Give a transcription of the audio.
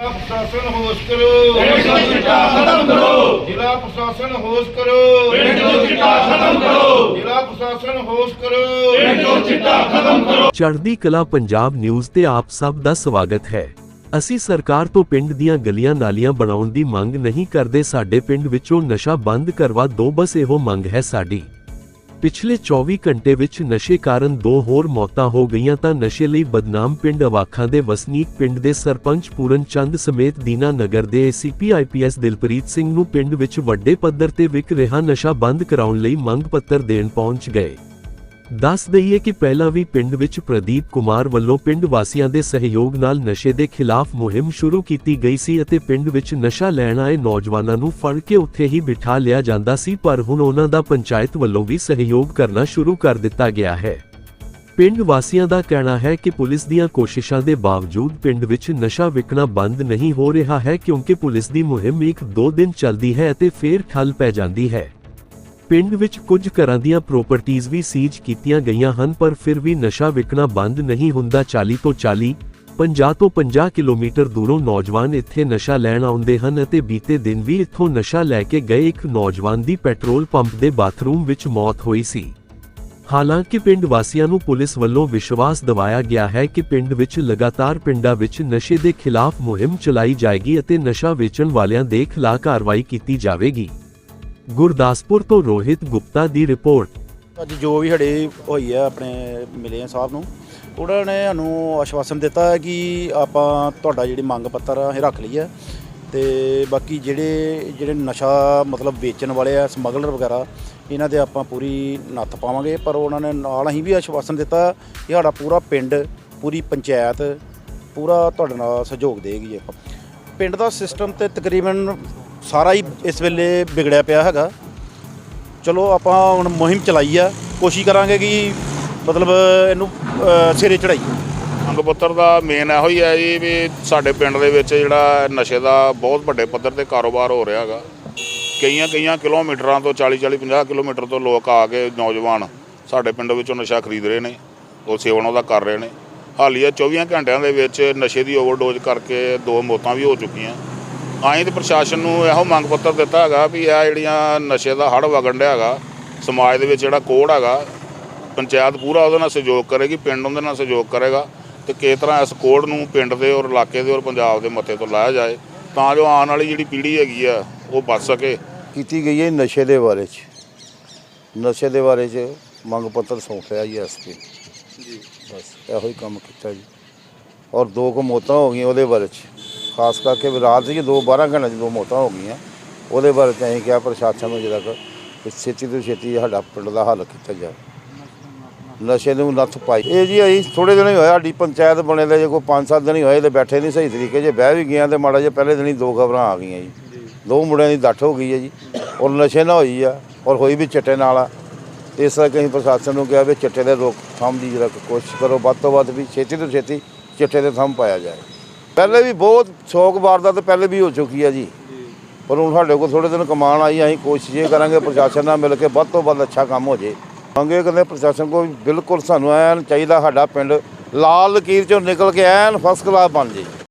ਜ਼ਿਲ੍ਹਾ ਪ੍ਰਸ਼ਾਸਨ ਹੋਸ਼ ਕਰੋ। ਪਿੰਡ ਚੋਂ ਚਿੱਟਾ ਖਤਮ ਕਰੋ। ਜ਼ਿਲ੍ਹਾ ਪ੍ਰਸ਼ਾਸਨ ਹੋਸ਼ ਕਰੋ। ਪਿੰਡ ਚੋਂ ਚਿੱਟਾ ਖਤਮ ਕਰੋ। ਜ਼ਿਲ੍ਹਾ ਪ੍ਰਸ਼ਾਸਨ ਹੋਸ਼ ਕਰੋ। ਪਿੰਡ ਚੋਂ ਚਿੱਟਾ ਖਤਮ ਕਰੋ। ਚੜ੍ਹਦੀ ਕਲਾ ਪੰਜਾਬ ਨਿਊਜ਼ ਤੇ ਆਪ ਸਭ ਦਾ ਸਵਾਗਤ ਹੈ। ਅਸੀਂ ਸਰਕਾਰ ਤੋਂ ਪਿੰਡ ਦੀਆਂ ਗਲੀਆਂ ਨਾਲੀਆਂ ਬਣਾਉਣ ਦੀ ਮੰਗ ਨਹੀਂ ਕਰਦੇ। ਸਾਡੇ ਪਿੰਡ ਵਿੱਚੋਂ ਨਸ਼ਾ ਬੰਦ ਕਰਵਾ ਦੋ ਬਸ ਇਹੋ ਮੰਗ ਹੈ ਸਾਡੀ। ਪਿਛਲੇ 24 ਘੰਟੇ ਵਿੱਚ ਨਸ਼ੇ ਕਾਰਨ ਦੋ ਹੋਰ ਮੌਤਾਂ ਹੋ ਗਈਆਂ ਤਾਂ ਨਸ਼ੇ ਲਈ ਬਦਨਾਮ ਪਿੰਡ ਅਵਾਖਾਂ ਦੇ ਵਸਨੀਕ ਪਿੰਡ ਦੇ ਸਰਪੰਚ ਪੂਰਨ ਚੰਦ ਸਮੇਤ ਦੀਨਾ ਨਗਰ ਦੇ ਏਸੀਪੀ ਆਈਪੀਐਸ ਦਿਲਪ੍ਰੀਤ ਸਿੰਘ ਨੂੰ ਪਿੰਡ ਵਿੱਚ ਵੱਡੇ ਪੱਧਰ ਤੇ ਵਿਕ ਰਿਹਾ ਨਸ਼ਾ ਬੰਦ ਕਰਾਉਣ ਲਈ ਮੰਗ ਪੱਤਰ ਦੇਣ ਪਹੁੰਚ ਗਏ। ਦੱਸ ਦਈਏ ਕਿ ਪਹਿਲਾਂ ਵੀ ਪਿੰਡ ਵਿੱਚ ਪ੍ਰਦੀਪ ਕੁਮਾਰ ਵੱਲੋਂ ਪਿੰਡ ਵਾਸੀਆਂ ਦੇ ਸਹਿਯੋਗ ਨਾਲ ਨਸ਼ੇ ਦੇ ਖਿਲਾਫ ਮੁਹਿੰਮ ਸ਼ੁਰੂ ਕੀਤੀ ਗਈ ਸੀ ਅਤੇ ਪਿੰਡ ਵਿੱਚ ਨਸ਼ਾ ਲੈਣ ਆਏ ਨੌਜਵਾਨਾਂ ਨੂੰ ਫੜ ਕੇ ਉੱਥੇ ਹੀ ਬਿਠਾ ਲਿਆ ਜਾਂਦਾ ਸੀ, ਪਰ ਹੁਣ ਉਹਨਾਂ ਦਾ ਪੰਚਾਇਤ ਵੱਲੋਂ ਵੀ ਸਹਿਯੋਗ ਕਰਨਾ ਸ਼ੁਰੂ ਕਰ ਦਿੱਤਾ ਗਿਆ ਹੈ। ਪਿੰਡ ਵਾਸੀਆਂ ਦਾ ਕਹਿਣਾ ਹੈ ਕਿ ਪੁਲਿਸ ਦੀਆਂ ਕੋਸ਼ਿਸ਼ਾਂ ਦੇ ਬਾਵਜੂਦ ਪਿੰਡ ਵਿੱਚ ਨਸ਼ਾ ਵਿਕਣਾ ਬੰਦ ਨਹੀਂ ਹੋ ਰਿਹਾ ਹੈ, ਕਿਉਂਕਿ ਪੁਲਿਸ ਦੀ ਮੁਹਿੰਮ ਇੱਕ ਦੋ ਦਿਨ ਚੱਲਦੀ ਹੈ ਅਤੇ ਫੇਰ ਠੱਲ ਪੈ ਜਾਂਦੀ ਹੈ। ਪਿੰਡ ਵਿੱਚ ਕੁਝ ਘਰਾਂ ਦੀਆਂ ਪ੍ਰਾਪਰਟੀਆਂ ਵੀ ਸੀਜ਼ ਕੀਤੀਆਂ ਗਈਆਂ ਹਨ, ਪਰ ਫਿਰ ਵੀ ਨਸ਼ਾ ਵਿਕਣਾ ਬੰਦ ਨਹੀਂ ਹੁੰਦਾ। 40 ਤੋਂ 40 50 ਤੋਂ 50 ਕਿਲੋਮੀਟਰ ਦੂਰੋਂ ਨੌਜਵਾਨ ਇੱਥੇ ਨਸ਼ਾ ਲੈਣ ਆਉਂਦੇ ਹਨ ਅਤੇ ਬੀਤੇ ਦਿਨ ਵੀ ਇੱਥੋਂ ਨਸ਼ਾ ਲੈ ਕੇ ਗਏ। ਇੱਕ ਨੌਜਵਾਨ ਦੀ ਪੈਟਰੋਲ ਪੰਪ ਦੇ ਬਾਥਰੂਮ ਵਿੱਚ ਮੌਤ ਹੋਈ ਸੀ। ਹਾਲਾਂਕਿ ਪਿੰਡ ਵਾਸੀਆਂ ਨੂੰ ਪੁਲਿਸ ਵੱਲੋਂ ਵਿਸ਼ਵਾਸ ਦਿਵਾਇਆ ਗਿਆ ਹੈ ਕਿ ਪਿੰਡ ਵਿੱਚ ਲਗਾਤਾਰ ਪਿੰਡਾਂ ਵਿੱਚ ਨਸ਼ੇ ਦੇ ਖਿਲਾਫ ਮੁਹਿੰਮ ਚਲਾਈ ਜਾਏਗੀ ਅਤੇ ਨਸ਼ਾ ਵੇਚਣ ਵਾਲਿਆਂ ਦੇ ਖਿਲਾਫ ਕਾਰਵਾਈ ਕੀਤੀ ਜਾਵੇਗੀ। ਗੁਰਦਾਸਪੁਰ ਤੋਂ ਰੋਹਿਤ ਗੁਪਤਾ ਦੀ ਰਿਪੋਰਟ। ਅੱਜ ਜੋ ਵੀ ਸਾਡੇ ਹੋਈ ਹੈ ਆਪਣੇ ਮਿਲੇ ਆ ਸਾਹਿਬ ਨੂੰ, ਉਹਨਾਂ ਨੇ ਸਾਨੂੰ ਆਸ਼ਵਾਸਨ ਦਿੱਤਾ ਹੈ ਕਿ ਆਪਾਂ ਤੁਹਾਡਾ ਜਿਹੜੀ ਮੰਗ ਪੱਤਰ ਆ, ਇਹ ਰੱਖ ਲਈ ਹੈ ਤੇ ਬਾਕੀ ਜਿਹੜੇ ਜਿਹੜੇ ਨਸ਼ਾ ਮਤਲਬ ਵੇਚਣ ਵਾਲੇ ਆ, ਸਮਗਲਰ ਵਗੈਰਾ, ਇਹਨਾਂ ਦੇ ਆਪਾਂ ਪੂਰੀ ਨੱਥ ਪਾਵਾਂਗੇ। ਪਰ ਉਹਨਾਂ ਨੇ ਨਾਲ ਅਸੀਂ ਵੀ ਆਸ਼ਵਾਸਨ ਦਿੱਤਾ ਕਿ ਸਾਡਾ ਪੂਰਾ ਪਿੰਡ, ਪੂਰੀ ਪੰਚਾਇਤ, ਪੂਰਾ ਤੁਹਾਡੇ ਨਾਲ ਸਹਿਯੋਗ ਦੇਗੀ ਆਪਾਂ ਪਿੰਡ ਦਾ ਸਿਸਟਮ ਤੇ ਤਕਰੀਬਨ ਸਾਰਾ ਹੀ ਇਸ ਵੇਲੇ ਵਿਗੜਿਆ ਪਿਆ ਹੈਗਾ। ਚਲੋ ਆਪਾਂ ਹੁਣ ਮੁਹਿੰਮ ਚਲਾਈ ਆ। ਕੋਸ਼ਿਸ਼ ਕਰਾਂਗੇ ਕਿ ਮਤਲਬ ਇਹਨੂੰ ਅ, ਸਿਰੇ ਚੜਾਈਏ। ਅੰਗ ਪੱਤਰ ਦਾ ਮੇਨ ਇਹੋ ਹੀ ਹੈ ਜੀ ਵੀ ਸਾਡੇ ਪਿੰਡ ਦੇ ਵਿੱਚ ਜਿਹੜਾ ਨਸ਼ੇ ਦਾ ਬਹੁਤ ਵੱਡੇ ਪੱਧਰ ਤੇ ਕਾਰੋਬਾਰ ਹੋ ਰਿਹਾ ਹੈਗਾ। ਕਈਆਂ ਕਈਆਂ ਕਿਲੋਮੀਟਰਾਂ ਤੋਂ 40 40 50 ਕਿਲੋਮੀਟਰ ਤੋਂ ਲੋਕ ਆ ਕੇ ਨੌਜਵਾਨ ਸਾਡੇ ਪਿੰਡ ਵਿੱਚੋਂ ਨਸ਼ਾ ਖਰੀਦ ਰਹੇ ਨੇ ਉਹ ਸੇਵਨ ਉਹਦਾ ਕਰ ਰਹੇ ਨੇ। ਹਾਲੀਆ 24 ਘੰਟਿਆਂ ਦੇ ਵਿੱਚ ਨਸ਼ੇ ਦੀ ਓਵਰਡੋਜ਼ ਕਰਕੇ ਦੋ ਮੌਤਾਂ ਵੀ ਹੋ ਚੁੱਕੀਆਂ। ਆਈ ਤੇ ਪ੍ਰਸ਼ਾਸਨ ਨੂੰ ਇਹੋ ਮੰਗ ਪੱਤਰ ਦਿੱਤਾ ਹੈਗਾ ਵੀ ਇਹ ਜਿਹੜੀਆਂ ਨਸ਼ੇ ਦਾ ਹੜ ਵਗਣ ਡਿਆ ਹੈਗਾ ਸਮਾਜ ਦੇ ਵਿੱਚ ਜਿਹੜਾ ਕੋੜ ਹੈਗਾ ਪੰਚਾਇਤ ਪੂਰਾ ਉਹਦੇ ਨਾਲ ਸਹਿਯੋਗ ਕਰੇਗੀ ਪਿੰਡ ਉਹਦੇ ਨਾਲ ਸਹਿਯੋਗ ਕਰੇਗਾ ਤੇ ਕਿਸ ਤਰ੍ਹਾਂ ਇਸ ਕੋਡ ਨੂੰ ਪਿੰਡ ਦੇ ਔਰ ਇਲਾਕੇ ਦੇ ਔਰ ਪੰਜਾਬ ਦੇ ਮੱਥੇ ਤੋਂ ਲਾਇਆ ਜਾਏ ਤਾਂ ਜੋ ਆਉਣ ਵਾਲੀ ਜਿਹੜੀ ਪੀੜ੍ਹੀ ਹੈਗੀ ਆ ਉਹ ਬਚ ਸਕੇ। ਕੀਤੀ ਗਈ ਹੈ ਨਸ਼ੇ ਦੇ ਬਾਰੇ ਚ। ਨਸ਼ੇ ਦੇ ਬਾਰੇ ਚ ਮੰਗ ਪੱਤਰ ਸੌਂਪਿਆ ਜੀ ਐਸਪੀ ਜੀ। ਬਸ ਇਹੋ ਹੀ ਕੰਮ ਕੀਤਾ ਜੀ। ਔਰ ਦੋ ਕੁ ਮੌਤਾਂ ਹੋ ਗਈਆਂ ਉਹਦੇ ਬਾਰੇ ਚ। ਖਾਸ ਕਰਕੇ ਵੀ ਰਾਤ ਸੀ ਦੋ 12 ਘੰਟੇ 'ਚ ਦੋ ਮੌਤਾਂ ਹੋ ਗਈਆਂ। ਉਹਦੇ ਬਾਰੇ ਚ ਅਸੀਂ ਕਿਹਾ ਪ੍ਰਸ਼ਾਸਨ ਨੂੰ ਜਿਹੜਾ ਕਿ ਛੇਤੀ ਤੋਂ ਛੇਤੀ ਸਾਡਾ ਪਿੰਡ ਦਾ ਹੱਲ ਕੀਤਾ ਜਾਵੇ। ਨਸ਼ੇ ਨੂੰ ਨੱਥ ਪਾਈ। ਇਹ ਜੀ ਅਸੀਂ ਥੋੜੇ ਦਿਨ ਹੀ ਹੋਇਆ ਸਾਡੀ ਪੰਚਾਇਤ ਬਣੇ ਦੇ ਜੇ ਕੋਈ 5-7 ਦਿਨ ਹੀ ਹੋਏ ਤੇ ਬੈਠੇ ਨਹੀਂ ਸਹੀ ਤਰੀਕੇ, ਜੇ ਬਹਿ ਵੀ ਗਿਆ ਤੇ ਮਾੜਾ ਜਿਹਾ ਪਹਿਲੇ ਦਿਨ ਹੀ ਦੋ ਖਬਰਾਂ ਆ ਗਈਆਂ ਜੀ। ਦੋ ਮੁੰਡਿਆਂ ਦੀ ਦੱਠ ਹੋ ਗਈ ਹੈ ਜੀ। ਔਰ ਨਸ਼ੇ ਨਾਲ ਹੋਈ ਆ, ਔਰ ਹੋਈ ਵੀ ਚਿੱਟੇ ਨਾਲ ਆ। ਇਸ ਕਰਕੇ ਅਸੀਂ ਪ੍ਰਸ਼ਾਸਨ ਨੂੰ ਕਿਹਾ ਵੀ ਚਿੱਟੇ ਦੇ ਰੋਕਥਾਮ ਦੀ ਜਿਹੜਾ ਕੋਸ਼ਿਸ਼ ਕਰੋ, ਵੱਧ ਤੋਂ ਵੱਧ ਵੀ ਛੇਤੀ ਤੋਂ ਛੇਤੀ ਚਿੱਟੇ ਦੇ ਥੰਮ ਪਾਇਆ ਜਾਏ। ਪਹਿਲੇ ਵੀ ਬਹੁਤ ਸ਼ੌਕ ਵਾਰਦਾਤ ਪਹਿਲੇ ਵੀ ਹੋ ਚੁੱਕੀ ਆ ਜੀ। ਪਰ ਹੁਣ ਸਾਡੇ ਕੋਲ ਥੋੜੇ ਦਿਨ ਕਮਾਣ ਆਈ ਅਸੀਂ ਕੋਸ਼ਿਸ਼ ਇਹ ਕਰਾਂਗੇ ਪ੍ਰਸ਼ਾਸਨ ਨਾਲ ਮਿਲ ਕੇ ਵੱਧ ਤੋਂ ਵੱਧ ਅੱਛਾ ਕੰਮ ਹੋ ਜੇ। ਮੰਗੇ ਕਹਿੰਦੇ ਪ੍ਰਸ਼ਾਸਨ ਕੋਲ ਬਿਲਕੁਲ ਸਾਨੂੰ ਐਨ ਚਾਹੀਦਾ ਸਾਡਾ ਪਿੰਡ ਲਾਲ ਲਕੀਰ ਚੋਂ ਨਿਕਲ ਕੇ ਐਨ ਫਸਟ ਕਲਾਸ ਬਣ ਜੇ।